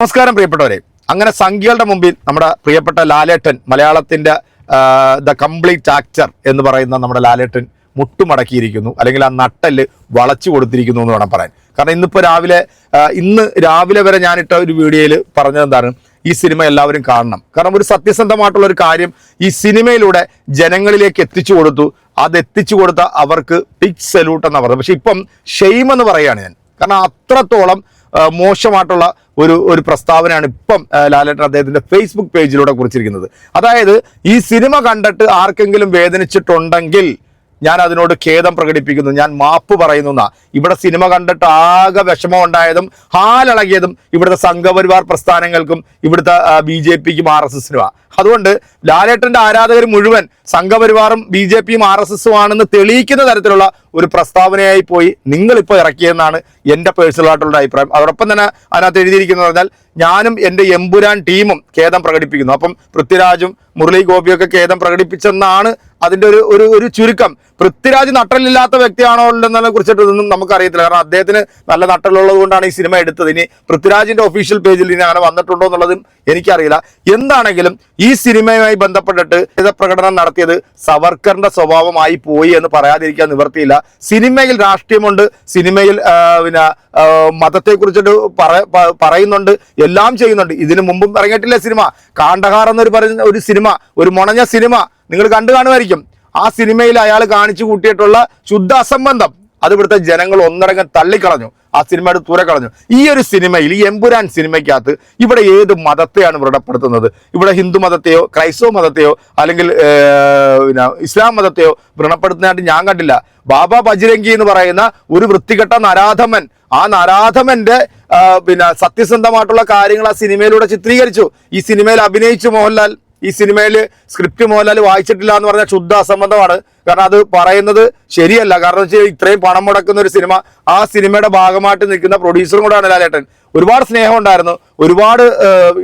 നമസ്കാരം പ്രിയപ്പെട്ടവരെ. അങ്ങനെ സംഖ്യകളുടെ മുമ്പിൽ നമ്മുടെ പ്രിയപ്പെട്ട ലാലേട്ടൻ മലയാളത്തിന്റെ ദ കംപ്ലീറ്റ് ആക്ചർ എന്ന് പറയുന്ന നമ്മുടെ ലാലേട്ടൻ മുട്ടുമടക്കിയിരിക്കുന്നു. അല്ലെങ്കിൽ ആ നട്ടൽ വളച്ചു കൊടുത്തിരിക്കുന്നു എന്ന് വേണം പറയാൻ. കാരണം ഇന്നിപ്പോൾ രാവിലെ ഇന്ന് രാവിലെ വരെ ഞാനിട്ട ഒരു വീഡിയോയിൽ പറഞ്ഞത് എന്താണ് ഈ സിനിമ എല്ലാവരും കാണണം. കാരണം ഒരു സത്യസന്ധമായിട്ടുള്ള ഒരു കാര്യം ഈ സിനിമയിലൂടെ ജനങ്ങളിലേക്ക് എത്തിച്ചു കൊടുത്തു. അത് എത്തിച്ചു കൊടുത്ത അവർക്ക് ബിഗ് സല്യൂട്ട് എന്നാണ് പറഞ്ഞത് പക്ഷെ ഇപ്പം ഷെയ്ം എന്ന് പറയുകയാണ് ഞാൻ. കാരണം അത്രത്തോളം മോശമായിട്ടുള്ള ഒരു ഒരു പ്രസ്താവനയാണ് ഇപ്പം ലാലേട്ടൻ അദ്ദേഹത്തിന്റെ ഫേസ്ബുക്ക് പേജിലൂടെ കുറിച്ചിരിക്കുന്നത്. അതായത് ഈ സിനിമ കണ്ടിട്ട് ആർക്കെങ്കിലും വേദനിച്ചിട്ടുണ്ടെങ്കിൽ ഞാൻ അതിനോട് ഖേദം പ്രകടിപ്പിക്കുന്നു. ഞാൻ മാപ്പ് പറയുന്നു ഇവിടെ സിനിമ കണ്ടിട്ട് ആകെ വിഷമം ഉണ്ടായതും ഹാലിളകിയതും ഇവിടുത്തെ സംഘപരിവാർ പ്രസ്ഥാനങ്ങൾക്കും ഇവിടുത്തെ ബി ജെ പിക്കും ആർ എസ് എസിനുമാണ് അതുകൊണ്ട് ലാലേട്ടന്റെ ആരാധകർ മുഴുവൻ സംഘപരിവാറും ബി ജെ പിയും ആർ എസ് എസും ആണെന്ന് തെളിയിക്കുന്ന തരത്തിലുള്ള ഒരു പ്രസ്താവനയായി പോയി നിങ്ങൾ ഇപ്പോൾ ഇറക്കിയെന്നാണ് എന്റെ പേഴ്സണലായിട്ടുള്ള അഭിപ്രായം. അതോടൊപ്പം തന്നെ അതിനകത്ത് എഴുതിയിരിക്കുന്നത് പറഞ്ഞാൽ ഞാനും എന്റെ എമ്പുരാൻ ടീമും ഖേദം പ്രകടിപ്പിക്കുന്നു. അപ്പം പൃഥ്വിരാജും മുരളി ഗോപിയൊക്കെ ഖേദം പ്രകടിപ്പിച്ചെന്നാണ് അതിന്റെ ഒരു ഒരു ഒരു ചുരുക്കം. പൃഥ്വിരാജ് നട്ടലില്ലാത്ത വ്യക്തിയാണോ എന്നതിനെ കുറിച്ചിട്ട് ഇതൊന്നും നമുക്കറിയത്തില്ല. കാരണം അദ്ദേഹത്തിന് നല്ല നട്ടലുള്ളത് കൊണ്ടാണ് ഈ സിനിമ എടുത്തത്. ഇനി പൃഥ്വിരാജിന്റെ ഒഫീഷ്യൽ പേജിൽ ഇനി അങ്ങനെ വന്നിട്ടുണ്ടോ എന്നുള്ളതും എനിക്കറിയില്ല. എന്താണെങ്കിലും ഈ സിനിമയുമായി ബന്ധപ്പെട്ടിട്ട് പ്രകടനം നടത്തിയത് സവർക്കറിന്റെ സ്വഭാവമായി പോയി എന്ന് പറയാതിരിക്കാൻ നിവർത്തിയില്ല. സിനിമയിൽ രാഷ്ട്രീയമുണ്ട്. സിനിമയിൽ പിന്നെ മതത്തെ മതത്തെക്കുറിച്ചിട്ട് പറയുന്നുണ്ട്. എല്ലാം ചെയ്യുന്നുണ്ട്. ഇതിനു മുമ്പും ഇറങ്ങിയിട്ടില്ല സിനിമ. കാണ്ടഹാർ എന്നൊരു പറയുന്ന ഒരു സിനിമ ഒരു മുണഞ്ഞ സിനിമ. നിങ്ങൾ കണ്ടു കാണുമായിരിക്കും. ആ സിനിമയിൽ അയാൾ കാണിച്ചു കൂട്ടിയിട്ടുള്ള ശുദ്ധ അസംബന്ധം. അത് ഇവിടുത്തെ ജനങ്ങൾ ഒന്നടങ്കം തള്ളിക്കളഞ്ഞു. ആ സിനിമയുടെ തുര കളഞ്ഞു ഈ ഒരു സിനിമയിൽ ഈ എമ്പുരാൻ സിനിമയ്ക്കകത്ത് ഇവിടെ ഏത് മതത്തെയാണ് വ്രണപ്പെടുത്തുന്നത്? ഇവിടെ ഹിന്ദു മതത്തെയോ ക്രൈസ്തവ മതത്തെയോ അല്ലെങ്കിൽ പിന്നെ ഇസ്ലാം മതത്തെയോ വ്രണപ്പെടുത്തുന്നതായിട്ട് ഞാൻ കണ്ടില്ല. ബാബ ബജിരംഗി എന്ന് പറയുന്ന ഒരു വൃത്തികെട്ട നരാധമൻ ആ നരാധമന്റെ പിന്നെ സത്യസന്ധമായിട്ടുള്ള കാര്യങ്ങൾ ആ സിനിമയിലൂടെ ചിത്രീകരിച്ചു. ഈ സിനിമയിൽ അഭിനയിച്ചു മോഹൻലാൽ. ഈ സിനിമയിൽ സ്ക്രിപ്റ്റ് മോഹൻലാൽ വായിച്ചിട്ടില്ല എന്ന് പറഞ്ഞാൽ ശുദ്ധ അസംബന്ധമാണ്. കാരണം അത് പറയുന്നത് ശരിയല്ല. കാരണം വെച്ചാൽ ഇത്രയും പണം മുടക്കുന്ന ഒരു സിനിമ ആ സിനിമയുടെ ഭാഗമായിട്ട് നിൽക്കുന്ന പ്രൊഡ്യൂസറും കൂടെയാണ് ലാലേട്ടൻ. ഒരുപാട് സ്നേഹം ഉണ്ടായിരുന്നു. ഒരുപാട്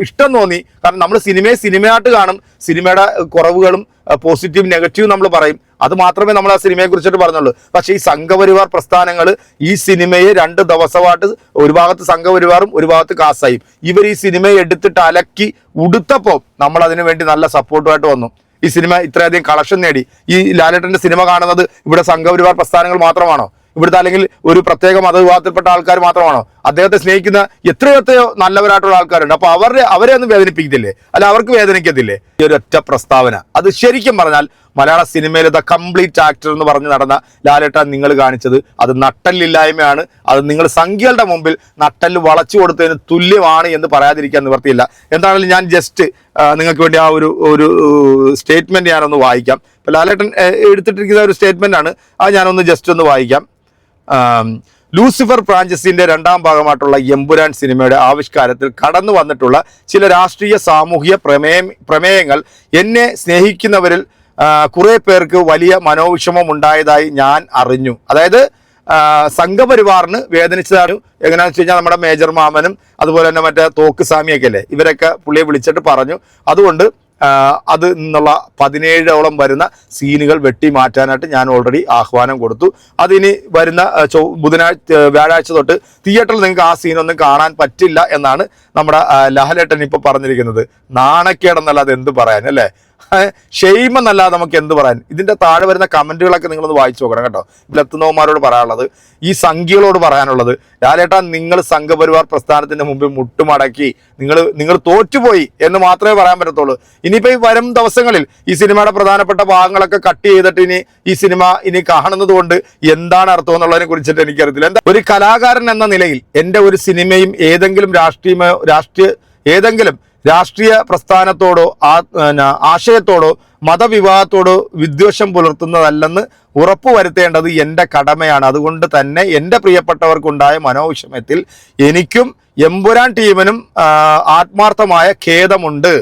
ഇഷ്ടം തോന്നി. കാരണം നമ്മൾ സിനിമയെ സിനിമയായിട്ട് കാണും. സിനിമയുടെ കുറവുകളും പോസിറ്റീവ് നെഗറ്റീവ് നമ്മൾ പറയും. അത് മാത്രമേ നമ്മൾ ആ സിനിമയെ കുറിച്ചിട്ട് പറഞ്ഞുള്ളൂ. പക്ഷേ ഈ സംഘപരിവാർ പ്രസ്ഥാനങ്ങൾ ഈ സിനിമയെ രണ്ട് ദിവസമായിട്ട് ഒരു ഭാഗത്ത് സംഘപരിവാറും ഒരു ഭാഗത്ത് കാസായും. ഇവർ ഈ സിനിമയെ എടുത്തിട്ട് അലക്കി ഉടുത്തപ്പോൾ നമ്മൾ അതിനു വേണ്ടി നല്ല സപ്പോർട്ടുമായിട്ട് വന്നു. ഈ സിനിമ ഇത്രയധികം കളക്ഷൻ നേടി. ഈ ലാലേട്ടന്റെ സിനിമ കാണുന്നത് ഇവിടെ സംഘപരിവാർ പ്രസ്ഥാനങ്ങൾ മാത്രമാണോ? ഇവിടുത്തെ അല്ലെങ്കിൽ ഒരു പ്രത്യേക മതവിഭാഗത്തിൽപ്പെട്ട ആൾക്കാർ മാത്രമാണോ? അദ്ദേഹത്തെ സ്നേഹിക്കുന്ന എത്രയോ എത്രയോ നല്ലവരായിട്ടുള്ള ആൾക്കാരുണ്ട്. അപ്പൊ അവരുടെ അവരെ ഒന്നും വേദനിപ്പിക്കത്തില്ലേ? അല്ല അവർക്ക് വേദനിക്കത്തില്ലേ? ഈ ഒരു ഒറ്റ പ്രസ്താവന. അത് ശരിക്കും പറഞ്ഞാൽ മലയാള സിനിമയിലെ ദ കംപ്ലീറ്റ് ആക്ടർ എന്ന് പറഞ്ഞ് നടന്ന ലാലേട്ടൻ നിങ്ങൾ കാണിച്ചത്. അത് നട്ടല്ലില്ലായ്മയാണ് അത് നിങ്ങൾ സംഖ്യകളുടെ മുമ്പിൽ നട്ടൽ വളച്ചു കൊടുത്തതിന് തുല്യമാണ് എന്ന് പറയാതിരിക്കാൻ നിവർത്തിയില്ല എന്താണെങ്കിലും ഞാൻ ജസ്റ്റ് നിങ്ങൾക്ക് വേണ്ടി ആ ഒരു ഒരു സ്റ്റേറ്റ്മെന്റ് ഞാനൊന്ന് വായിക്കാം. ഇപ്പൊ ലാലേട്ടൻ എടുത്തിട്ടിരിക്കുന്ന ഒരു സ്റ്റേറ്റ്മെന്റ് ആണ്. അത് ഞാനൊന്ന് ജസ്റ്റ് ഒന്ന് വായിക്കാം. ലൂസിഫർ ഫ്രാഞ്ചസിന്റെ രണ്ടാം ഭാഗമായിട്ടുള്ള എമ്പുരാൻ സിനിമയുടെ ആവിഷ്കാരത്തിൽ കടന്നു വന്നിട്ടുള്ള ചില രാഷ്ട്രീയ സാമൂഹിക പ്രമേയം പ്രമേയങ്ങൾ എന്നെ സ്നേഹിക്കുന്നവരിൽ കുറേ പേർക്ക് വലിയ മനോവിഷമം ഉണ്ടായതായി ഞാൻ അറിഞ്ഞു. അതായത് സംഘപരിവാറിന് വേദനിച്ചതാണ്. എങ്ങനെയാണെന്ന് വെച്ച് കഴിഞ്ഞാൽ നമ്മുടെ മേജർ മാമനും അതുപോലെ തന്നെ മറ്റേ തോക്ക് സ്വാമിയൊക്കെ അല്ലേ ഇവരൊക്കെ പുള്ളിയെ വിളിച്ചിട്ട് പറഞ്ഞു. അതുകൊണ്ട് അത് നിന്നുള്ള പതിനേഴോളം വരുന്ന സീനുകൾ വെട്ടി മാറ്റാനായിട്ട് ഞാൻ ഓൾറെഡി ആഹ്വാനം കൊടുത്തു. അതിനി വരുന്ന ബുധനാഴ്ച വ്യാഴാഴ്ച തൊട്ട് തിയേറ്ററിൽ നിങ്ങൾക്ക് ആ സീനൊന്നും കാണാൻ പറ്റില്ല എന്നാണ് നമ്മുടെ ലഹലേട്ടൻ ഇപ്പോൾ പറഞ്ഞിരിക്കുന്നത്. നാണക്കേടെന്നല്ലാതെ എന്ത് പറയാൻ അല്ലേ? ഷെയ്മ എന്നല്ലാതെ നമുക്ക് എന്ത് പറയാൻ? ഇതിന്റെ താഴെ വരുന്ന കമന്റുകളൊക്കെ നിങ്ങളൊന്ന് വായിച്ചു നോക്കണം കേട്ടോ. ഇതിലെത്തുന്നവന്മാരോട് പറയാനുള്ളത് ഈ സംഖ്യകളോട് പറയാനുള്ളത്. ലാലേട്ടാ നിങ്ങൾ സംഘപരിവാർ പ്രസ്ഥാനത്തിന്റെ മുമ്പിൽ മുട്ടുമടക്കി നിങ്ങൾ നിങ്ങൾ തോറ്റുപോയി എന്ന് മാത്രമേ പറയാൻ പറ്റത്തുള്ളൂ. ഇനിയിപ്പോ ഈ വരും ദിവസങ്ങളിൽ ഈ സിനിമയുടെ പ്രധാനപ്പെട്ട ഭാഗങ്ങളൊക്കെ കട്ട് ചെയ്തിട്ട് ഇനി ഈ സിനിമ ഇനി കാണുന്നത് കൊണ്ട് എന്താണ് അർത്ഥം എന്നുള്ളതിനെ കുറിച്ചിട്ട് എനിക്കറിയത്തില്ല. എന്താ ഒരു കലാകാരൻ എന്ന നിലയിൽ എന്റെ ഒരു സിനിമയും ഏതെങ്കിലും രാഷ്ട്രീയമോ രാഷ്ട്രീയ ഏതെങ്കിലും രാഷ്ട്രീയ പ്രസ്ഥാനത്തോടോ ആശയത്തോടോ മതവിവാഹത്തോടോ വിദ്വേഷം പുലർത്തുന്നതല്ലെന്ന് ഉറപ്പുവരുത്തേണ്ടത് എന്റെ കടമയാണ്. അതുകൊണ്ട് തന്നെ എന്റെ പ്രിയപ്പെട്ടവർക്കുണ്ടായ മനോവിഷമത്തിൽ എനിക്കും എമ്പുരാൻ ടീമിനും ആത്മാർത്ഥമായ ഖേദമുണ്ട്.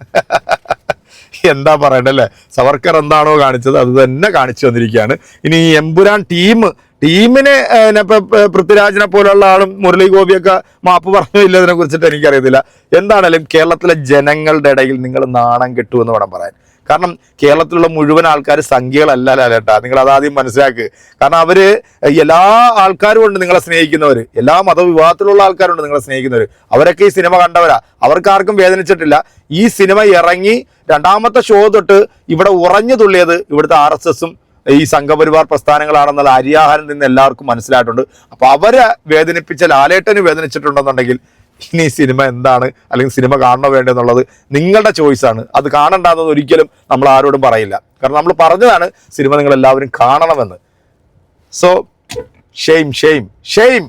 എന്താ പറയണ്ടല്ലേ? സവർക്കർ എന്താണോ കാണിച്ചത് അത് തന്നെ കാണിച്ചു വന്നിരിക്കുകയാണ് ഇനി എമ്പുരാൻ ടീം ടീമിനെ പൃഥ്വിരാജിനെ പോലുള്ള ആളും മുരളി ഗോപിയൊക്കെ മാപ്പ് പറഞ്ഞു ഇല്ലതിനെ കുറിച്ചിട്ട് എനിക്കറിയത്തില്ല. എന്താണേലും കേരളത്തിലെ ജനങ്ങളുടെ ഇടയിൽ നിങ്ങൾ നാണം കെട്ടു എന്ന് വേണം പറയാൻ. കാരണം കേരളത്തിലുള്ള മുഴുവൻ ആൾക്കാർ സംഖ്യകളല്ല ലാലേട്ടാ നിങ്ങൾ അതാദ്യം മനസ്സിലാക്കുക കാരണം അവർ എല്ലാ ആൾക്കാരും ഉണ്ട് നിങ്ങളെ സ്നേഹിക്കുന്നവർ എല്ലാ മതവിഭാഗത്തിലുള്ള ആൾക്കാരുണ്ട് നിങ്ങളെ സ്നേഹിക്കുന്നവർ അവരൊക്കെ ഈ സിനിമ കണ്ടവരാ. അവർക്ക് ആർക്കും വേദനിച്ചിട്ടില്ല. ഈ സിനിമ ഇറങ്ങി രണ്ടാമത്തെ ഷോ തൊട്ട് ഇവിടെ ഉറഞ്ഞു തുള്ളിയത് ഇവിടുത്തെ ആർ എസ് എസും ഈ സംഘപരിവാർ പ്രസ്ഥാനങ്ങളാണെന്നുള്ള അരിയാഹാരം നിന്ന് എല്ലാവർക്കും മനസ്സിലായിട്ടുണ്ട്. അപ്പൊ അവരെ വേദനിപ്പിച്ച ലാലേട്ടന് വേദനിച്ചിട്ടുണ്ടെന്നുണ്ടെങ്കിൽ ഇനി സിനിമ എന്താണ്? അല്ലെങ്കിൽ സിനിമ കാണണോ വേണ്ടോ എന്നുള്ളത് നിങ്ങളുടെ ചോയ്സാണ് അത് കാണണ്ടാന്നത് ഒരിക്കലും നമ്മൾ ആരോടും പറയില്ല. കാരണം നമ്മൾ പറഞ്ഞതാണ് സിനിമ നിങ്ങൾ എല്ലാവരും കാണണമെന്ന്. So shame shame shame